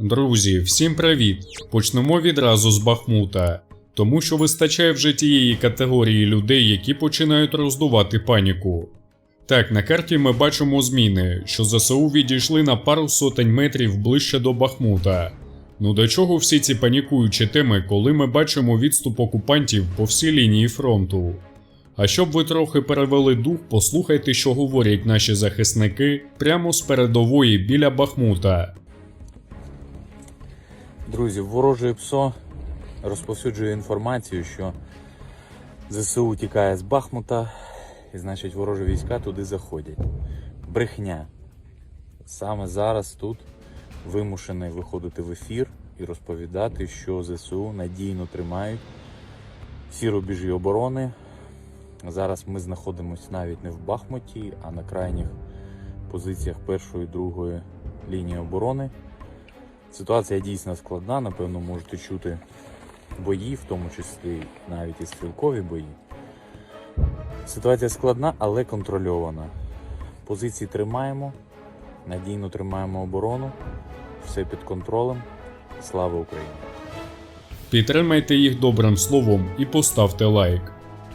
Друзі, всім привіт! Почнемо відразу з Бахмута, тому що вистачає вже тієї категорії людей, які починають роздувати паніку. Так, на карті ми бачимо зміни, що ЗСУ відійшли на пару сотень метрів ближче до Бахмута. Ну до чого всі ці панікуючі теми, коли ми бачимо відступ окупантів по всій лінії фронту? А щоб ви трохи перевели дух, послухайте, що говорять наші захисники прямо з передової біля Бахмута. Друзі, вороже ПСО розповсюджує інформацію, що ЗСУ тікає з Бахмута, і значить ворожі війська туди заходять. Брехня. Саме зараз тут вимушений виходити в ефір і розповідати, що ЗСУ надійно тримають всі рубежі оборони. Зараз ми знаходимося навіть не в Бахмуті, а на крайніх позиціях першої і другої лінії оборони. Ситуація дійсно складна, напевно, можете чути бої, в тому числі навіть і стрілкові бої. Ситуація складна, але контрольована. Позиції тримаємо, надійно тримаємо оборону, все під контролем. Слава Україні! Підтримайте їх добрим словом і поставте лайк.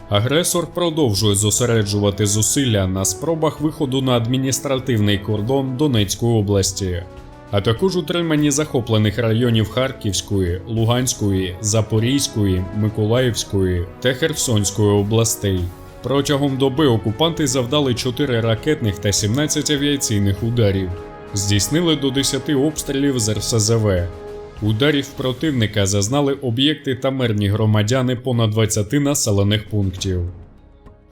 Агресор продовжує зосереджувати зусилля на спробах виходу на адміністративний кордон Донецької області, а також утриманні захоплених районів Харківської, Луганської, Запорізької, Миколаївської та Херсонської областей. Протягом доби окупанти завдали 4 ракетних та 17 авіаційних ударів, здійснили до 10 обстрілів з РСЗВ, Ударів противника зазнали об'єкти та мирні громадяни понад 20 населених пунктів.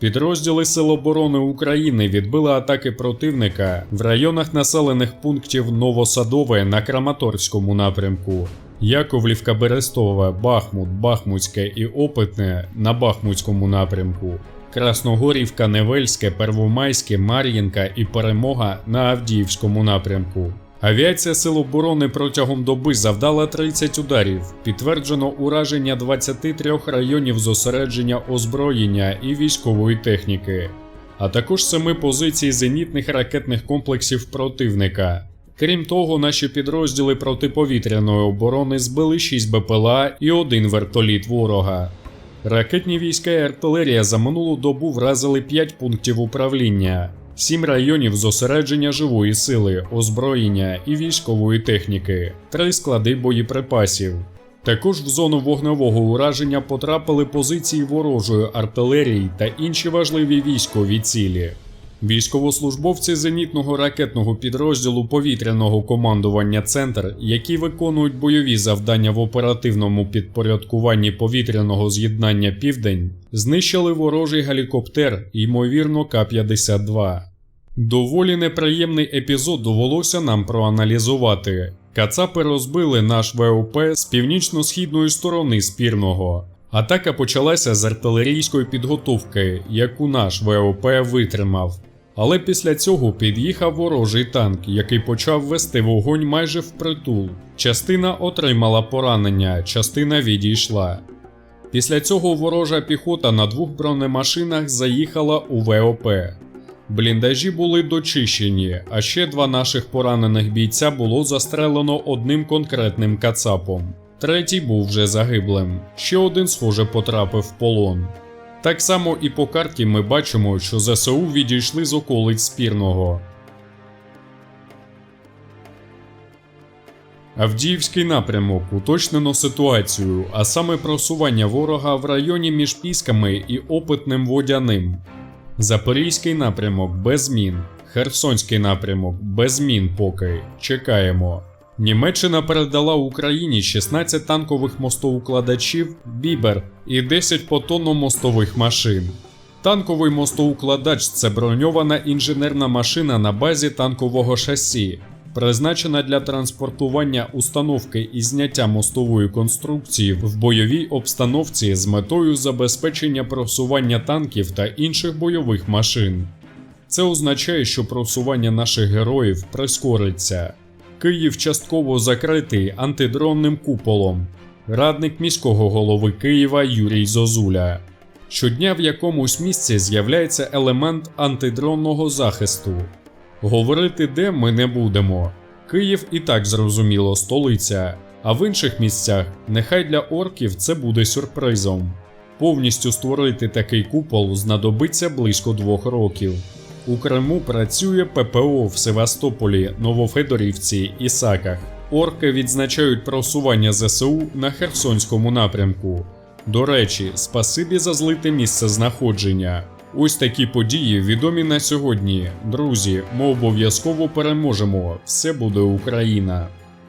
Підрозділи Сил оборони України відбили атаки противника в районах населених пунктів Новосадове на Краматорському напрямку, Яковлівка Берестове, Бахмут, Бахмутське і Опитне на Бахмутському напрямку, Красногорівка, Невельське, Первомайське, Мар'їнка і Перемога на Авдіївському напрямку. Авіація Сил оборони протягом доби завдала 30 ударів, підтверджено ураження 23 районів зосередження озброєння і військової техніки, а також 7 позицій зенітних ракетних комплексів противника. Крім того, наші підрозділи протиповітряної оборони збили 6 БПЛА і один вертоліт ворога. Ракетні війська і артилерія за минулу добу вразили 5 пунктів управління. Сім районів зосередження живої сили, озброєння і військової техніки, три склади боєприпасів. Також в зону вогневого ураження потрапили позиції ворожої артилерії та інші важливі військові цілі. Військовослужбовці зенітного ракетного підрозділу повітряного командування Центр, які виконують бойові завдання в оперативному підпорядкуванні повітряного з'єднання Південь, знищили ворожий гелікоптер, ймовірно, К-52. Доволі неприємний епізод довелося нам проаналізувати. Кацапи розбили наш ВОП з північно-східної сторони спірного. Атака почалася з артилерійської підготовки, яку наш ВОП витримав. Але після цього під'їхав ворожий танк, який почав вести вогонь майже впритул. Частина отримала поранення, частина відійшла. Після цього ворожа піхота на двох бронемашинах заїхала у ВОП. Бліндажі були дочищені, а ще два наших поранених бійця було застрелено одним конкретним кацапом. Третій був вже загиблим. Ще один, схоже, потрапив в полон. Так само і по карті ми бачимо, що ЗСУ відійшли з околиць спірного. Авдіївський напрямок уточнено ситуацію, а саме просування ворога в районі між Пісками і Опитним Водяним. Запорізький напрямок без змін. Херсонський напрямок без змін поки. Чекаємо. Німеччина передала Україні 16 танкових мостоукладачів Бібер і 10 потонно-мостових машин. Танковий мостоукладач це броньована інженерна машина на базі танкового шасі, призначена для транспортування установки і зняття мостової конструкції в бойовій обстановці з метою забезпечення просування танків та інших бойових машин. Це означає, що просування наших героїв прискориться. Київ частково закритий антидронним куполом. Радник міського голови Києва Юрій Зозуля. Щодня в якомусь місці з'являється елемент антидронного захисту. Говорити де ми не будемо. Київ і так зрозуміло столиця, а в інших місцях нехай для орків це буде сюрпризом. Повністю створити такий купол знадобиться близько двох років. У Криму працює ППО в Севастополі, Новофедорівці і Саках. Орки відзначають просування ЗСУ на Херсонському напрямку. До речі, спасибі за злите місце знаходження. Ось такі події відомі на сьогодні. Друзі, ми обов'язково переможемо. Все буде Україна.